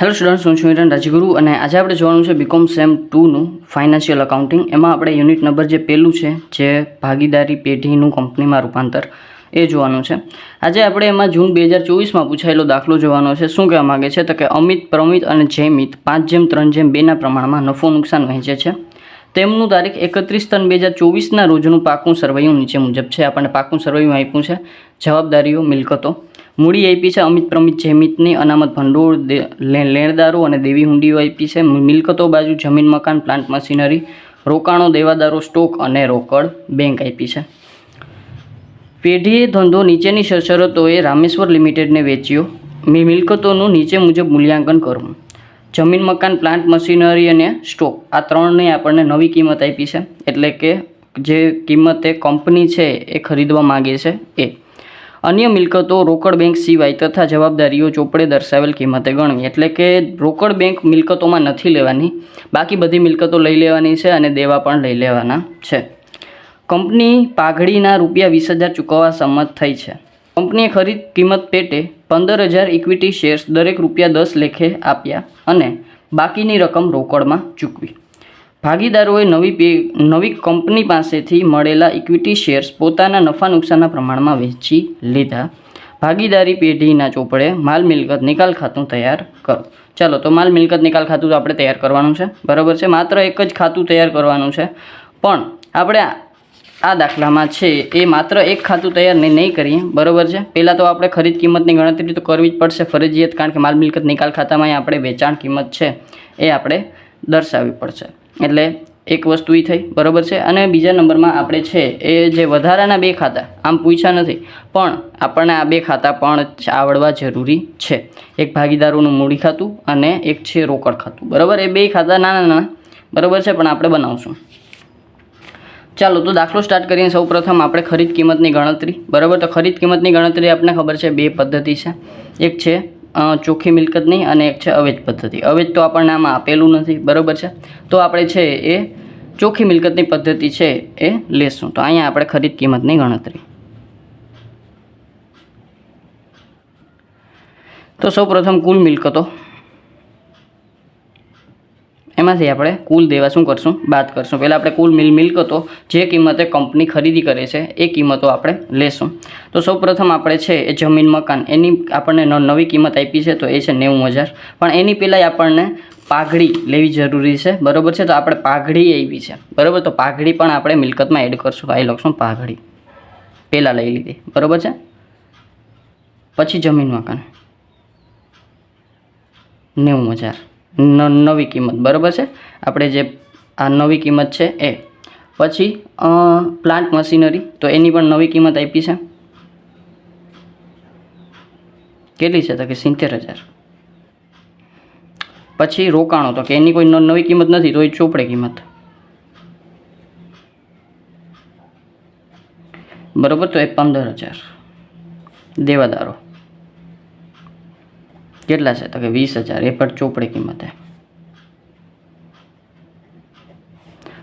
Hello students હું છું હિરણ રાજગુરુ અને આજે આપણે જોવાનું છે બીકોમ સેમ ટુનું ફાઇનાન્શિયલ અકાઉન્ટિંગ એમાં આપણે યુનિટ નંબર જે પહેલું છે, જે ભાગીદારી પેઢીનું કંપનીમાં રૂપાંતર, એ જોવાનું છે. આજે આપણે એમાં જૂન બે હજાર ચોવીસમાં પૂછાયેલો દાખલો જોવાનો છે. શું કહેવા માગે છે? તો કે અમિત, પ્રમિત અને જયમિત, પાંચ જેમ, ત્રણ જેમ, બેના પ્રમાણમાં નફો નુકસાન વહેંચે છે. તેમનું તારીખ એકત્રીસ ત્રણ બે હજાર ચોવીસના રોજનું પાકું સરવૈયું નીચે મુજબ છે. આપણને પાકું સરવૈયું આપ્યું છે. જવાબદારીઓ, મિલકતો. મૂડી આપી છે અમિત પ્રમિત જયમિતની અનામત ભંડોળ લેણદારો અને દેવી હુંડીઓ આપી છે. મિલકતો બાજુ જમીન, મકાન પ્લાન્ટ મશીનરી રોકાણો, દેવાદારો સ્ટોક અને રોકડ બેંક આપી છે. પેઢીએ ધંધો નીચેની શરતોએ રામેશ્વર લિમિટેડને વેચ્યો. મેં, મિલકતોનું નીચે મુજબ મૂલ્યાંકન કરવું. જમીન, મકાન પ્લાન્ટ મશીનરી અને સ્ટોક આ ત્રણની આપણને નવી કિંમત આપી છે. એટલે કે જે કિંમતે કંપની છે એ ખરીદવા માગે છે એ. અન્ય મિલકતો રોકડ બેંક સિવાય તથા જવાબદારીઓ ચોપડે દર્શાવેલ કિંમતે ગણવી એટલે કે રોકડ બેંક મિલકતોમાં નથી લેવાની. બાકી બધી મિલકતો લઈ લેવાની છે અને દેવા પણ લઈ લેવાના છે. કંપની પાઘડીના રૂપિયા વીસ હજાર ચૂકવવા સંમત થઈ છે. કંપનીએ ખરીદ કિંમત પેટે પંદર હજાર ઇક્વિટી શેર્સ દરેક રૂપિયા દસ લેખે આપ્યા અને બાકીની રકમ રોકડમાં ચૂકવી. ભાગીદારોએ નવી પે નવી કંપની પાસેથી મળેલા ઇક્વિટી શેર્સ પોતાના નફા નુકસાનના પ્રમાણમાં વેચી લીધા. ભાગીદારી પેઢીના ચોપડે માલ મિલકત નિકાલ ખાતું તૈયાર કરો. ચાલો, તો માલ મિલકત નિકાલ ખાતું તો આપણે તૈયાર કરવાનું છે. બરાબર છે? માત્ર એક જ ખાતું તૈયાર કરવાનું છે. પણ આપણે આ- દાખલામાં છે એ માત્ર એક ખાતું તૈયાર નહીં કરીએ. બરાબર છે? પહેલાં તો આપણે ખરીદ કિંમતની ગણતરી તો કરવી જ પડશે ફરજિયાત, કારણ કે માલ મિલકત નિકાલ ખાતામાં આપણે વેચાણ કિંમત છે એ આપણે દર્શાવવી પડશે. એટલે એક વસ્તુ એ થઈ, બરાબર છે? અને બીજા નંબરમાં આપણે છે, એ જે વધારાના બે ખાતા, આમ પૂછ્યા નથી, પણ આપણને આ બે ખાતા પણ આવડવા જરૂરી છે. એક ભાગીદારોનું મૂડી ખાતું અને એક છે રોકડ ખાતું, બરાબર? એ બે ખાતા નાના નાના, બરાબર છે? પણ આપણે બનાવશું. ચાલો, તો દાખલો સ્ટાર્ટ કરીએ. સૌ પ્રથમ આપણે ખરીદ કિંમતની ગણતરી, બરાબર? તો ખરીદ કિંમતની ગણતરી આપણને ખબર છે, બે પદ્ધતિ છે. એક છે ચોખ્ખી મિલકતની અને એક છે અવેજ પદ્ધતિ. અવેજ તો આપણને આમાં આપેલું નથી, બરાબર છે? તો આપણે છે એ ચોખ્ખી મિલકતની પદ્ધતિ છે એ લેશું. તો અહીંયા આપણે ખરીદ કિંમતની ગણતરી. તો સૌ પ્રથમ કુલ મિલકતો. એમાંથી આપણે કુલ દેવા શું કરશું? બાદ કરશું. પહેલાં આપણે કુલ મિલ મિલકતો જે કિંમતે કંપની ખરીદી કરે છે, એ કિંમતો આપણે લેશું. તો સૌપ્રથમ આપણે છે એ જમીન, મકાન, એની આપણને નવી કિંમત આપી છે, તો એ છે નેવું હજાર. પણ એની પહેલાંય આપણને પાઘડી લેવી જરૂરી છે. બરાબર છે? તો આપણે પાઘડી આવી છે. બરાબર? તો પાઘડી પણ આપણે મિલકતમાં એડ કરશું. આ લખશું પાઘડી. પહેલાં લઈ લીધી. બરાબર છે? પછી જમીન, મકાન. નેવું હજાર. નવી કિંમત, બરાબર છે? આપણે જે આ નવી કિંમત છે એ. પછી પ્લાન્ટ મશીનરી તો એની પણ નવી કિંમત આપી છે? કેટલી છે તો કે સિત્તેર હજાર. પછી રોકાણો, તો કે એની કોઈ નવી કિંમત નથી, તો એ ચોપડે કિંમત. બરાબર, તો એ પંદર હજાર. દેવાદારો. કેટલા છે? તો કે વીસ હજાર. એ પણ ચોપડે કિંમતે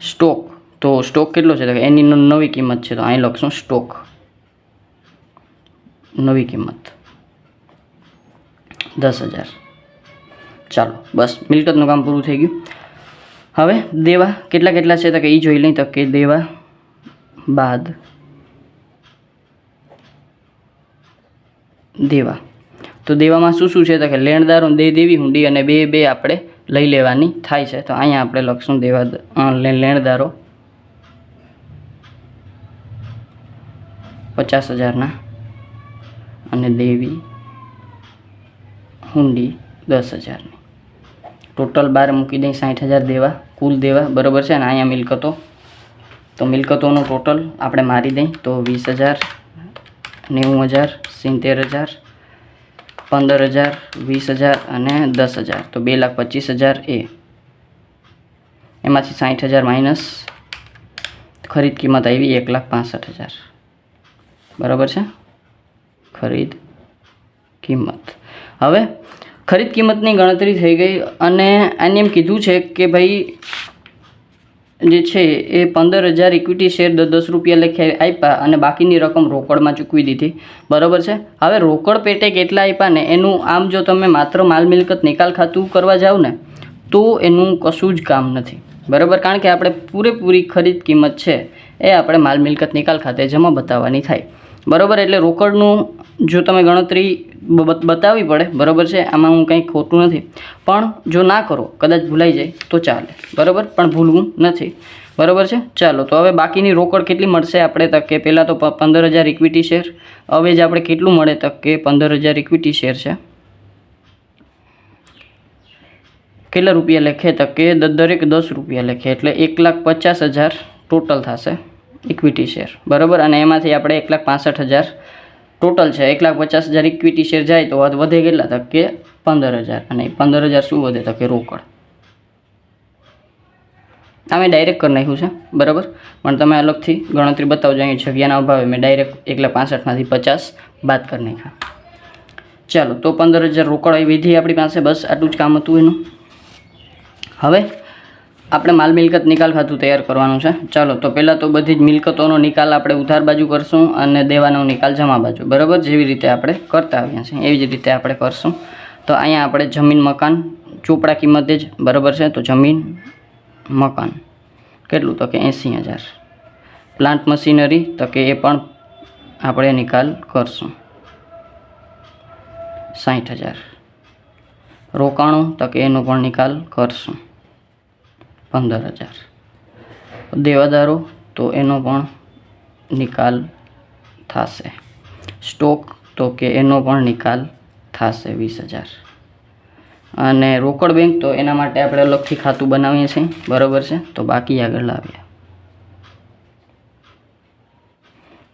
સ્ટોક. તો સ્ટોક કેટલો છે? તો કે એની ન- નવી કિંમત છે. તો અહીં લખશું સ્ટોક. નવી કિંમત. દસ હજાર. ચાલો, બસ. મિલકતનું કામ પૂરું થઈ ગયું. હવે દેવા કેટલા કેટલા છે? તો કે એ જોઈ લઈ. તો કે દેવા બાદ. દેવા. તો દેવામાં શું શું છે? તો કે લેણદારો દે દેવી હુંડી અને બે બે આપણે લઈ લેવાની થાય છે. તો અહીંયા આપણે લખશું દેવા લેણદારો. પચાસ હજારના. અને દેવી હુંડી દસ હજારની. ટોટલ બાર મૂકી દઈ, સાઠ હજાર દેવા, કુલ દેવા, બરાબર છે? અને અહીંયા મિલકતો. તો મિલકતોનું ટોટલ આપણે મારી દઈ, તો વીસ હજાર, નેવું હજાર, સિત્તેર હજાર પંદર હજાર વીસ હજાર અને દસ હજાર તો બે લાખ પચીસ હજાર એ. એમાંથી સાઠ હજાર માઇનસ ખરીદ કિંમત આવી એક લાખ પાસઠ હજાર બરાબર છે? ખરીદ કિંમત. હવે ખરીદ કિંમતની ગણતરી થઈ ગઈ અને આને એમ કીધું છે કે ભાઈ જે છે એ પંદર હજાર ઇક્વિટી શેર દસ રૂપિયા લેખે આપ્યા અને બાકીની રકમ રોકડમાં ચૂકવી દીધી. બરાબર છે? હવે રોકડ પેટે કેટલા આપ્યા ને એનું આમ જો તમે માત્ર માલ મિલકત નિકાલ ખાતું કરવા જાઓ ને, તો એનું કશું જ કામ નથી. બરાબર? કારણ કે આપણે પૂરેપૂરી ખરીદ કિંમત છે એ આપણે માલ મિલકત નિકાલ ખાતે જમા બતાવવાની થાય. બરાબર? એટલે રોકડનું જો તમે ગણતરી બતાવવી પડે. બરાબર છે? આમાં હું કંઈ ખોટું નથી. પણ જો ના કરો, કદાચ ભૂલાઈ જાય, તો ચાલે. બરાબર? પણ ભૂલવું નથી. બરાબર છે? ચાલો, તો હવે બાકીની રોકડ કેટલી મળશે આપણે તક કે પહેલાં તો પંદર હજાર ઇક્વિટી શેર હવે જ આપણે કેટલું મળે તક કે પંદર હજાર ઇક્વિટી શેર છે? કેટલા રૂપિયા લેખે તક કે દરેક દસ રૂપિયા લેખે, એટલે એક લાખ પચાસ હજાર ટોટલ થશે ઇક્વિટી શેર બરાબર? અને એમાંથી આપણે એક લાખ પાસઠ હજાર ટોટલ છે એક લાખ પચાસ હજાર ઇક્વિટી શેર જાય તો વધ- કેટલા તક કે પંદર હજાર. અને પંદર હજાર શું વધે તો કે રોકડ. આ મેં ડાયરેક્ટ કરી નાખ્યું છે, બરાબર? પણ તમે અલગથી ગણતરી બતાવજો, અહીં જગ્યાના અભાવે મેં ડાયરેક્ટ એકલા પાસઠમાંથી પચાસ બાદ કરી નાખ્યા. ચાલો, તો પંદર હજાર રોકડ એ વિધિ આપણી પાસે, બસ આટલું જ કામ હતું એનું. હવે આપણે માલ મિલકત નિકાલ ખાતું તૈયાર કરવાનું છે. ચાલો, તો પહેલાં તો બધી જ મિલકતોનો નિકાલ આપણે ઉધાર બાજુ કરશું અને દેવાનો નિકાલ જમા બાજુ. બરાબર? જેવી રીતે આપણે કરતા આવ્યા છીએ, એવી જ રીતે આપણે કરશું. તો અહીંયા આપણે જમીન, મકાન, ચોપડા કિંમતે જ, બરાબર છે? તો જમીન, મકાન. કેટલું? તો કે એંસી હજાર. પ્લાન્ટ મશીનરી, તો કે એ પણ આપણે નિકાલ કરશું. સાઠ હજાર. રોકાણો, તો કે એનો પણ નિકાલ કરશું. પંદર હજાર. દેવાદારો, તો એનો પણ નિકાલ થશે. સ્ટોક, તો કે એનો પણ નિકાલ થશે વીસ હજાર. અને રોકડ બેંક, તો એના માટે આપણે અલગથી ખાતું બનાવીએ છીએ. બરાબર છે? તો બાકી આગળ લાવીએ.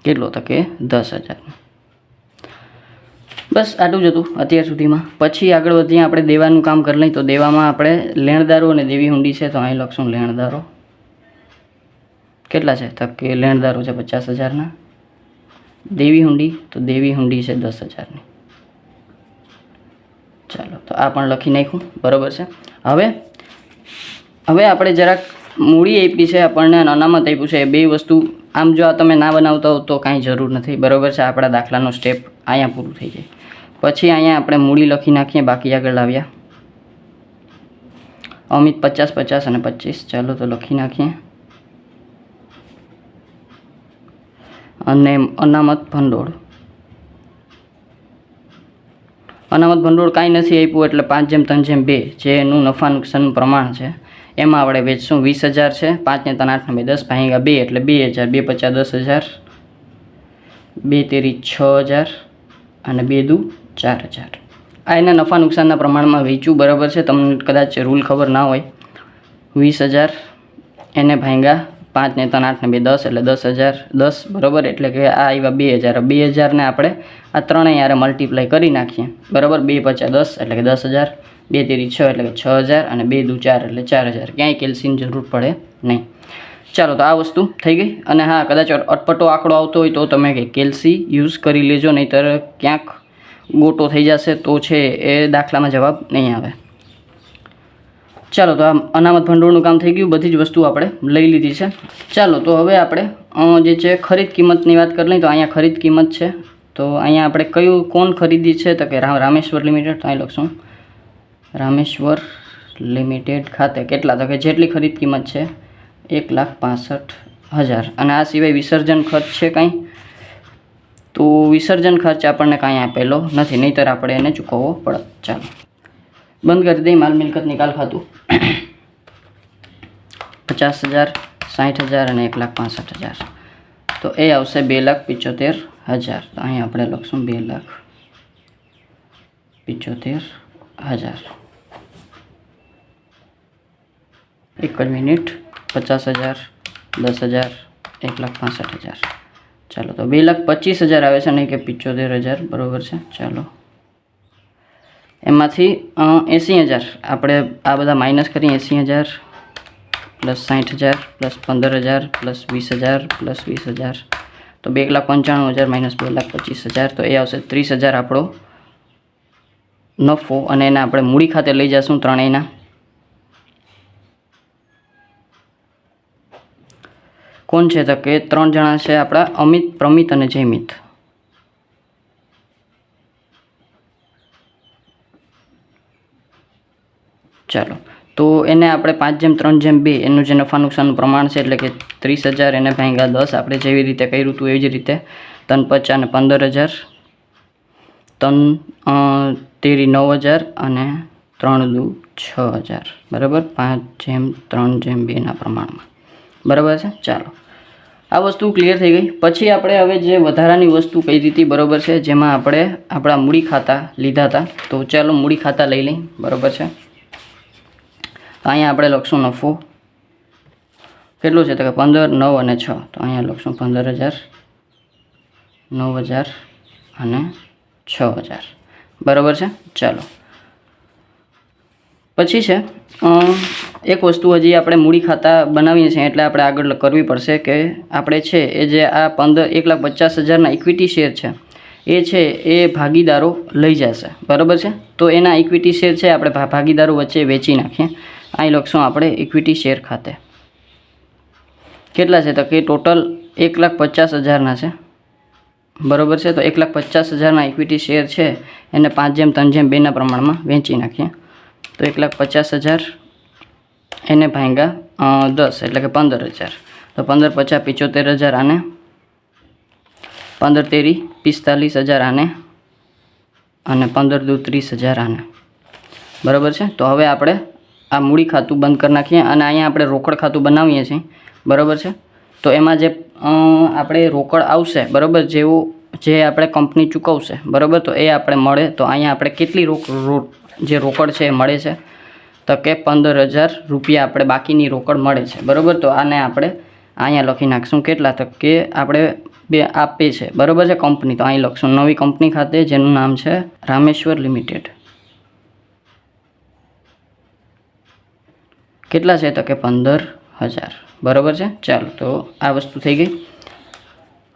કેટલો તો કે દસ હજાર બસ આટલું જ હતું અત્યાર સુધીમાં. પછી આગળ વધીએ, આપણે દેવાનું કામ કરી લઈએ. તો દેવામાં આપણે લેણદારો અને દેવી હુંડી છે, તો અહીં લખશું લેણદારો. કેટલા છે? તો કે લેણદારો છે પચાસ હજારના. દેવી હુંડી, તો દેવી હુંડી છે દસ હજારની. ચાલો, તો આ પણ લખી નાખ્યું. બરાબર છે? હવે હવે આપણે જરાક મૂડી આપી છે, આપણને અનામત આપ્યું છે. એ બે વસ્તુ, આમ જો આ તમે ના બનાવતા હો તો કાંઈ જરૂર નથી. બરાબર છે? આપણા દાખલાનો સ્ટેપ અહીંયા પૂરું થઈ જાય. પછી અહીંયા આપણે મૂડી લખી નાખીએ, બાકી આગળ આવ્યા અમિત પચાસ પચાસ અને પચીસ. ચાલો તો લખી નાખીએ. અને અનામત ભંડોળ. અનામત ભંડોળ કાંઈ નથી આપ્યું, એટલે પાંચ જેમ, ત્રણ જેમ, બે. જે એનું નફા નુકસાનનું પ્રમાણ છે. એમાં આપણે વેચશું વીસ હજાર છે. પાંચને ત્રણ આઠને બે, દસ ભાંગ્યા બે, એટલે બે હજાર. બે પચાસ દસ હજાર. બે તેરી છ હજાર. અને બે દુ ચાર હજાર. આ એના નફા નુકસાનના પ્રમાણમાં વેચવું બરાબર છે? તમને કદાચ રૂલ ખબર ના હોય. વીસ હજાર, એને ભાંગા પાંચ ને ત્રણ આઠ ને બે દસ, એટલે દસ હજાર દસ, બરાબર? એટલે કે આ આવ્યા બે હજાર. બે હજારને આપણે આ ત્રણેય યારે મલ્ટીપ્લાય કરી નાખીએ. બરાબર? બે પચાસ દસ, એટલે કે દસ હજાર. બે તેરી છ, એટલે કે છ હજાર. અને બે દુ ચાર, એટલે ચાર હજાર. ક્યાંય કેલ્સીની જરૂર પડે નહીં. ચાલો, તો આ વસ્તુ થઈ ગઈ. અને હા, કદાચ અટપટો આંકડો આવતો હોય તો તમે કે કેલ્સી યુઝ કરી લેજો, નહીંતર ક્યાંક ગોટો થઈ જશે તો છે એ દાખલામાં જવાબ નહીં આવે. ચાલો તો આ અનામત ભંડોળનું કામ થઈ ગયું. બધી જ વસ્તુ આપણે લઈ લીધી છે. ચાલો તો હવે આપણે જે છે ખરીદ કિંમતની વાત કરી લઈએ તો અહીંયા ખરીદ કિંમત છે. તો અહીંયા આપણે કયું કોણ ખરીદી છે? તો કે રામેશ્વર લિમિટેડ, તો અહીં લખશું. રામેશ્વર લિમિટેડ ખાતે કેટલા? તો કે જેટલી ખરીદ કિંમત છે? એક લાખ પાસઠ હજાર. અને આ સિવાય વિસર્જન ખર્ચ છે કાંઈ? તો વિસર્જન ખર્ચ આપણને કાંઈ આપેલો નથી, નહીંતર આપણે એને ચૂકવવો પડે. ચાલો. બંધ કરી દઈએ માલ મિલકત નિકાલ ખાતું. પચાસ હજાર, સાઠ હજાર અને એક લાખ પાસઠ હજાર. તો એ આવશે બે લાખ પિચોતેર હજાર. તો અહીં આપણે લખશું બે લાખ પિચોતેર હજાર. એક જ મિનિટ, પચાસ હજાર, દસ હજાર, એક લાખ પાસઠ હજાર. ચાલો તો બે લાખ પચીસ હજાર આવે છે નહીં કે પિચોતેર હજાર, બરાબર છે? ચાલો. એમાંથી એંસી હજાર. આપણે આ બધા માઇનસ કરીએ, એંસી હજાર પ્લસ સાઠ હજાર પ્લસ પંદર હજાર પ્લસ વીસ હજાર પ્લસ વીસ હજાર. તો બે લાખ પંચાણું હજાર માઇનસ બે લાખ પચીસ હજાર. તો એ આવશે ત્રીસ હજાર આપણો નફો. અને એને આપણે મૂડી ખાતે લઈ જઈશું ત્રણેયના. કોણ છે? તો કે ત્રણ જણા છે આપણા, અમિત, પ્રમિત અને જયમિત. ચાલો. તો એને આપણે પાંચ જેમ, ત્રણ જેમ બે, એનું જે નફા નુકસાનનું પ્રમાણ છે એટલે કે ત્રીસ હજાર એને ભાંગ્યા દસ. આપણે જેવી રીતે કર્યું હતું એવી જ રીતે. તન પચાસ અને પંદર હજાર. તન તેરી નવ હજાર અને ત્રણ દુ છ હજાર. બરાબર? પાંચ જેમ, ત્રણ જેમ બેના પ્રમાણમાં. બરાબર છે? ચાલો. આ વસ્તુ ક્લિયર થઈ ગઈ. પછી આપણે હવે જે વધારાની વસ્તુ કઈ દીધી બરાબર છે, જેમાં આપણે આપણા મૂડી ખાતા લીધા હતા. તો ચાલો મૂડી ખાતા લઈ લઈ બરાબર છે? અહીંયા આપણે લખશું નફો. કેટલું છે? તો કે પંદર, નવ અને છ. તો અહીંયા લખશું પંદર હજાર, નવ હજાર અને છ હજાર. બરાબર છે? ચાલો. પછી છે એક વસ્તુ હજી આપણે મૂડી ખાતા બનાવીએ છીએ એટલે આપણે આગળ કરવી પડશે કે આપણે છે, એ જે આ પંદર, એક લાખ પચાસ હજારના ઇક્વિટી શેર છે, એ છે, એ ભાગીદારો લઈ જશે. બરાબર છે? તો એના ઇક્વિટી શેર છે, આપણે ભાગીદારો વચ્ચે વેચી નાખીએ. અહીં લખશું આપણે ઇક્વિટી શેર ખાતે. કેટલા છે? તો કે ટોટલ એક લાખ પચાસ હજારના છે. બરોબર છે? તો એક લાખ પચાસ હજારના ઇક્વિટી શેર છે, એને પાંચ જેમ, ત્રણ જેમ, બેના પ્રમાણમાં વેચી નાખીએ. તો એક લાખ પચાસ હજાર એને ભાંગા અ, દસ એટલે કે પંદર હજાર. તો પંદર પચાસ પિચોતેર હજાર આને પંદર તેરી પિસ્તાલીસ હજાર આને અને પંદર દુ ત્રીસ હજાર આને. બરાબર છે? તો હવે આપણે આ મૂડી ખાતું બંધ કરી નાખીએ અને અહીંયા આપણે રોકડ ખાતું બનાવીએ છીએ. બરાબર છે? તો એમાં જે આપણે રોકડ આવશે બરાબર જેવું જે આપણે કંપની ચૂકવશે બરાબર તો એ આપણે મળે. તો અહીંયા આપણે કેટલી રોક જે રોકડ છે એ મળે છે. તો કે પંદર હજાર રૂપિયા આપણે બાકીની રોકડ મળે છે. બરાબર? તો આને આપણે અહીંયા લખી નાખશું. કેટલા તો કે આપણે બે આપે છે. બરાબર છે કંપની? તો અહીં લખશું. નવી કંપની ખાતે જેનું નામ છે રામેશ્વર લિમિટેડ. કેટલા છે? તો કે પંદર હજાર. બરાબર છે? ચાલો, તો આ વસ્તુ થઈ ગઈ.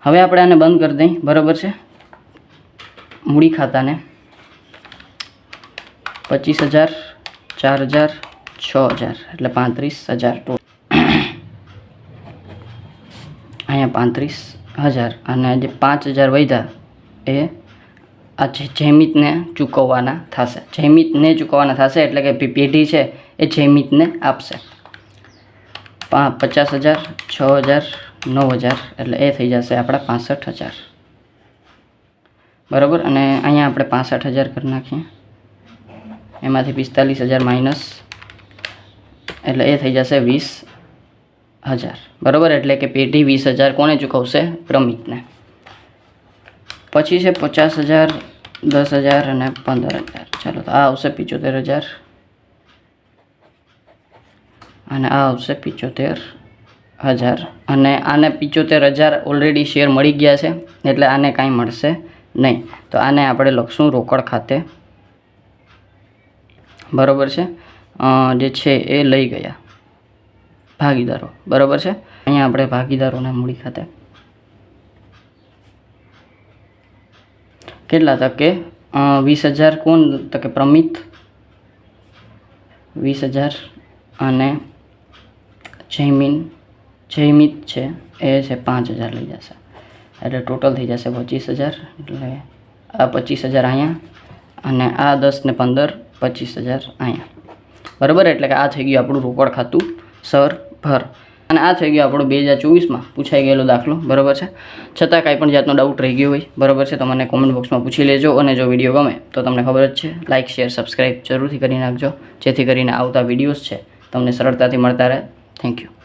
હવે આપણે આને બંધ કરી દઈએ. બરાબર છે? મૂડી ખાતાને. પચીસ હજાર, ચાર હજાર, છ હજાર, એટલે પાંત્રીસ હજાર ટોટલ અહીંયા પાંત્રીસ હજાર અને જે પાંચ હજાર વધ્યા એ આ જૈમિતને ચૂકવવાના થશે. જૈમિતને ચૂકવવાના થશે એટલે કે પેઢી છે એ જૈમિતને આપશે. પચાસ હજાર, છ હજાર, નવ હજાર એટલે એ થઈ જશે આપણા પાસઠ હજાર. બરાબર? અને અહીંયા આપણે પાસઠ હજાર કરી નાખીએ. એમાંથી પિસ્તાલીસ હજાર માઇનસ, એટલે એ થઈ જશે વીસ હજાર. બરાબર? એટલે કે પેઢી વીસ હજાર કોને ચૂકવશે? પ્રમિતને. પછી છે પચાસ હજાર, દસ હજાર અને પંદર હજાર. ચાલો આ આવશે પિચોતેર હજાર. અને આ આવશે પિચોતેર હજાર. અને આને પિચોતેર હજાર ઓલરેડી શેર મળી ગયા છે, એટલે આને કાંઈ મળશે નહીં. તો આને આપણે લખશું રોકડ ખાતે. બરોબર છે? જે છે એ લઈ ગયા. ભાગીદારો. બરાબર છે? અહીંયા આપણે ભાગીદારોના મૂડી ખાતે. કેટલા તકે? વીસ હજાર કોણ તકે? પ્રમિત? વીસ હજાર અને જૈમિન જૈમિત છે. એ છે પાંચ હજાર લઈ જશે. એટલે ટોટલ થઈ જશે પચીસ હજાર. એટલે આ પચીસ હજાર અહીંયા. અને આ દસ ને પંદર પચીસ હજાર અહીંયા. બરાબર? એટલે કે આ થઈ ગયું આપણું રોકડ ખાતું, સર, ભર. અને આ થઈ ગયું આપણો બે હજાર ચોવીસમાં પૂછાઈ ગયેલો દાખલો, બરાબર છે? છતાં કાંઈ પણ જાતનો ડાઉટ રહી ગયો હોય, બરાબર છે? તો મને કોમેન્ટ બોક્સમાં પૂછી લેજો અને જો વીડિયો ગમે, તો તમને ખબર જ છે લાઇક શેર સબસ્ક્રાઈબ જરૂરથી કરી નાખજો, જેથી કરીને આવતા વિડીયોઝ છે, તમને સરળતાથી મળતા રહે. Thank you